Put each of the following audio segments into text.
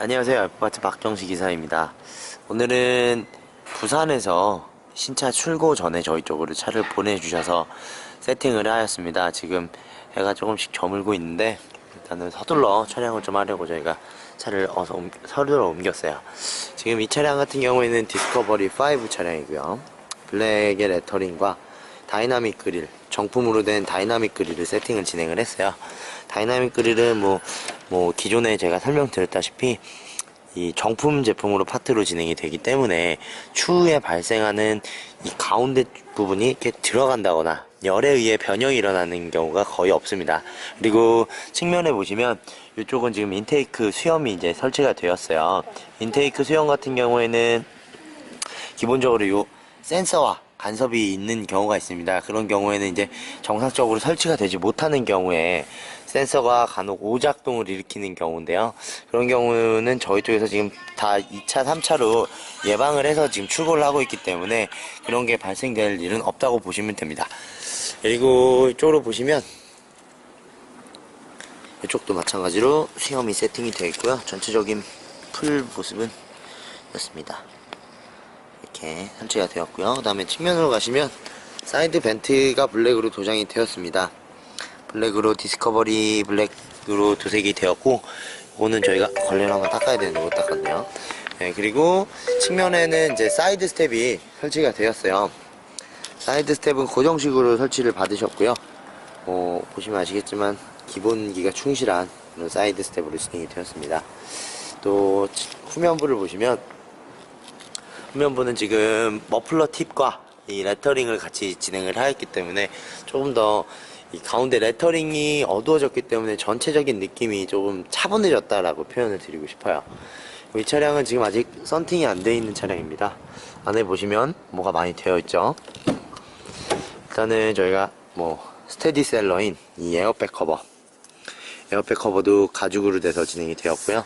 안녕하세요. 알파트 박정식 기사입니다. 오늘은 부산에서 신차 출고 전에 저희 쪽으로 차를 보내주셔서 세팅을 하였습니다. 지금 해가 조금씩 저물고 있는데 일단은 서둘러 촬영을 좀 하려고 저희가 차를 어서 옮- 서둘러 옮겼어요. 지금 이 차량 같은 경우에는 디스커버리 5 차량이고요. 블랙의 레터링과 다이나믹 그릴, 정품으로 된 다이나믹 그릴을 세팅을 진행을 했어요. 다이나믹 그릴은 뭐, 뭐, 기존에 제가 설명드렸다시피, 이 정품 제품으로 파트로 진행이 되기 때문에 추후에 발생하는 이 가운데 부분이 이렇게 들어간다거나 열에 의해 변형이 일어나는 경우가 거의 없습니다. 그리고 측면에 보시면 이쪽은 지금 인테이크 수염이 이제 설치가 되었어요. 인테이크 수염 같은 경우에는 기본적으로 요 센서와 간섭이 있는 경우가 있습니다. 그런 경우에는 이제 정상적으로 설치가 되지 못하는 경우에 센서가 간혹 오작동을 일으키는 경우인데요. 그런 경우는 저희 쪽에서 지금 다 2차, 3차로 예방을 해서 지금 출고를 하고 있기 때문에 그런 게 발생될 일은 없다고 보시면 됩니다. 그리고 이쪽으로 보시면 이쪽도 마찬가지로 수염이 세팅이 되어 있고요. 전체적인 풀 모습은 이렇습니다. 이렇게 설치가 되었고요. 그 다음에 측면으로 가시면 사이드 벤트가 블랙으로 도장이 되었습니다. 블랙으로 디스커버리 블랙으로 도색이 되었고 이거는 저희가 걸레로 한번 닦아야 되는데 못 닦았네요. 네, 그리고 측면에는 이제 사이드 스텝이 설치가 되었어요. 사이드 스텝은 고정식으로 설치를 받으셨고요. 어, 보시면 아시겠지만 기본기가 충실한 사이드 스텝으로 진행이 되었습니다. 또 후면부를 보시면 후면부는 지금 머플러 팁과 이 레터링을 같이 진행을 하였기 때문에 조금 더이 가운데 레터링이 어두워졌기 때문에 전체적인 느낌이 조금 차분해졌다라고 표현을 드리고 싶어요. 이 차량은 지금 아직 썬팅이 안 되어 있는 차량입니다. 안에 보시면 뭐가 많이 되어 있죠. 일단은 저희가 뭐 스테디셀러인 이 에어백 커버 에어백 커버도 가죽으로 돼서 진행이 되었고요.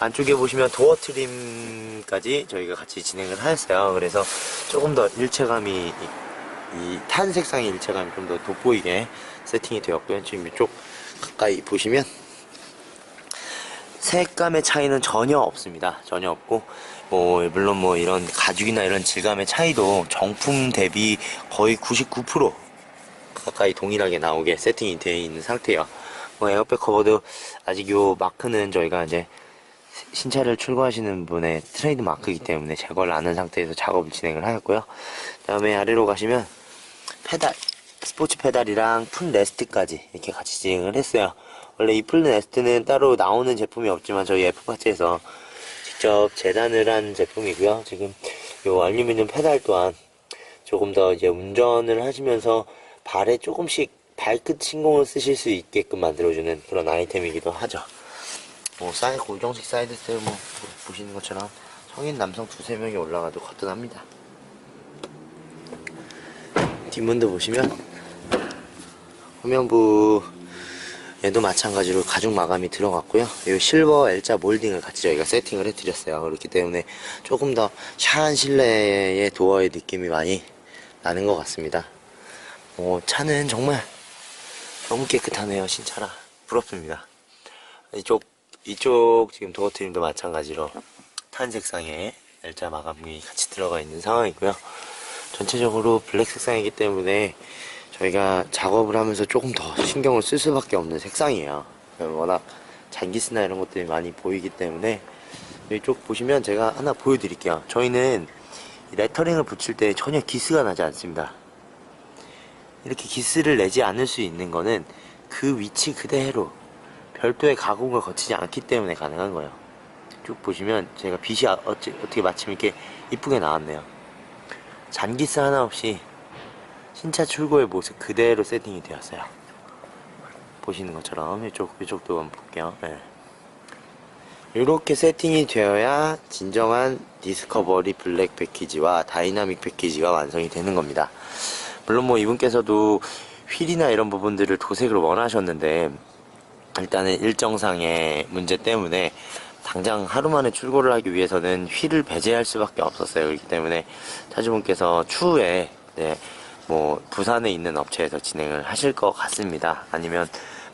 안쪽에 보시면 도어 트림까지 저희가 같이 진행을 하였어요. 그래서 조금 더 일체감이 이 탄 색상의 일체감이 좀 더 돋보이게 세팅이 되었고요. 지금 이쪽 가까이 보시면 색감의 차이는 전혀 없습니다. 전혀 없고 뭐 물론 뭐 이런 가죽이나 이런 질감의 차이도 정품 대비 거의 99% 가까이 동일하게 나오게 세팅이 되어 있는 상태예요. 뭐 에어백 커버도 아직 요 마크는 저희가 이제 신차를 출고하시는 분의 트레이드 마크이기 때문에 제거를 안한 상태에서 작업을 진행을 하였고요. 그다음에 아래로 가시면 페달, 스포츠 페달이랑 풀 레스트까지 이렇게 같이 진행을 했어요. 원래 이풀 레스트는 따로 나오는 제품이 없지만 저희 F파츠에서 직접 재단을 한 제품이고요. 지금 요 알루미늄 페달 또한 조금 더 이제 운전을 하시면서 발에 조금씩 발끝 신공을 쓰실 수 있게끔 만들어주는 그런 아이템이기도 하죠. 뭐 사이 고정식 사이드 스텝 뭐 보시는 것처럼 성인 남성 두세 명이 올라가도 거뜬합니다. 뒷문도 보시면 후면부 얘도 마찬가지로 가죽 마감이 들어갔고요. 이 실버 L자 몰딩을 같이 저희가 세팅을 해드렸어요. 그렇기 때문에 조금 더 샤한 실내의 도어의 느낌이 많이 나는 것 같습니다. 어, 차는 정말 너무 깨끗하네요. 신차라 부럽습니다. 이쪽 이쪽 지금 도어 트림도 마찬가지로 탄 색상의 L자 마감이 같이 들어가 있는 상황이고요. 전체적으로 블랙 색상이기 때문에 저희가 작업을 하면서 조금 더 신경을 쓸 수밖에 없는 색상이에요. 워낙 잔기스나 이런 것들이 많이 보이기 때문에 이쪽 보시면 제가 하나 보여드릴게요. 저희는 이 레터링을 붙일 때 전혀 기스가 나지 않습니다. 이렇게 기스를 내지 않을 수 있는 거는 그 위치 그대로 별도의 가공을 거치지 않기 때문에 가능한 거예요. 쭉 보시면 제가 빛이 아- 어찌, 어떻게 마침 이렇게 이쁘게 나왔네요. 잔기스 하나 없이 신차 출고의 모습 그대로 세팅이 되었어요. 보시는 것처럼 이쪽 이쪽도 한번 볼게요. 네. 이렇게 세팅이 되어야 진정한 디스커버리 블랙 패키지와 다이나믹 패키지가 완성이 되는 겁니다. 물론 뭐 이분께서도 휠이나 이런 부분들을 도색을 원하셨는데 일단은 일정상의 문제 때문에 당장 하루 만에 출고를 하기 위해서는 휠을 배제할 수밖에 없었어요. 그렇기 때문에 차주분께서 추후에 네, 뭐 부산에 있는 업체에서 진행을 하실 것 같습니다. 아니면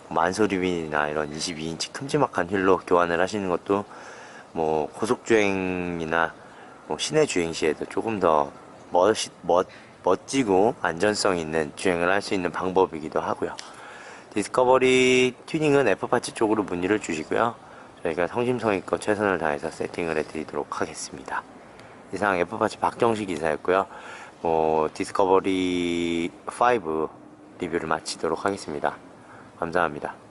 만소리빈이나 이런 22인치 큼지막한 휠로 교환을 하시는 것도 뭐 고속주행이나 뭐 시내 주행 시에도 조금 더 멋, 멋, 멋지고 안전성 있는 주행을 할 수 있는 방법이기도 하고요. 디스커버리 튜닝은 F파츠 쪽으로 문의를 주시고요. 저희가 성심성의껏 최선을 다해서 세팅을 해드리도록 하겠습니다. 이상 F파츠 박정식 이사였고요. 뭐 디스커버리 5 리뷰를 마치도록 하겠습니다. 감사합니다.